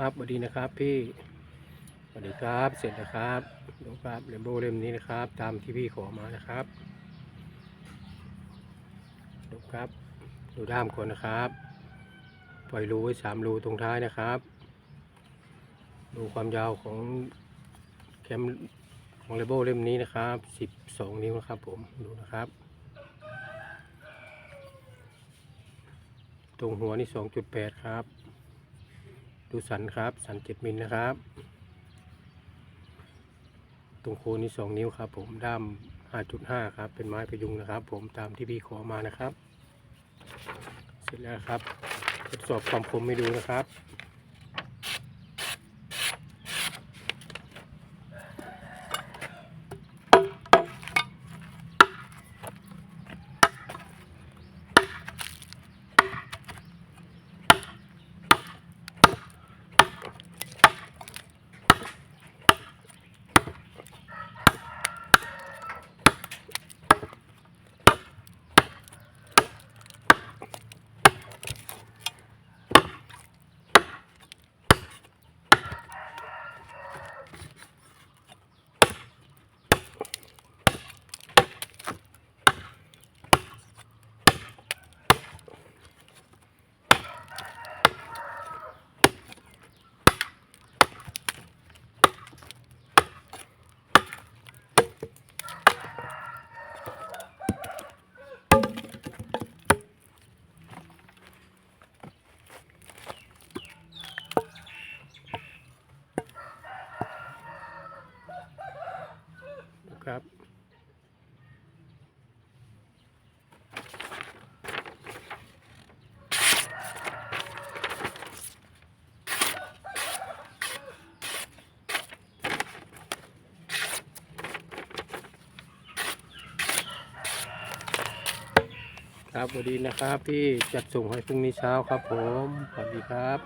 ครับสวัสดีนะครับพี่สวัสดีครับเสร็จแล้วครับดูครับเรมโบเล่มนี้นะครับ ตามที่พี่ขอมานะครับดูครับ ดูด้ามก่อนนะครับ ปล่อยรูไว้สามรูตรงท้ายนะครับ ดูความยาวของแคมของเรมโบเล่มนี้นะครับสิบสองนิ้วนะครับผมดูนะครับตรงหัวนี่สองจุดแปดครับ ดูสันครับ สันเจ็ดมิลนะครับ ตรงโคนนี่สองนิ้วครับ ผมด้ามห้าจุดห้าครับ เป็นไม้พยุงนะครับ ผมตามที่พี่ขอมานะครับ เสร็จแล้วครับ ทดสอบความคมให้ดูนะครับ ครับ ครับสวัสดีนะครับพี่จัดส่งให้พรุ่งนี้เช้าครับผม สวัสดีครับ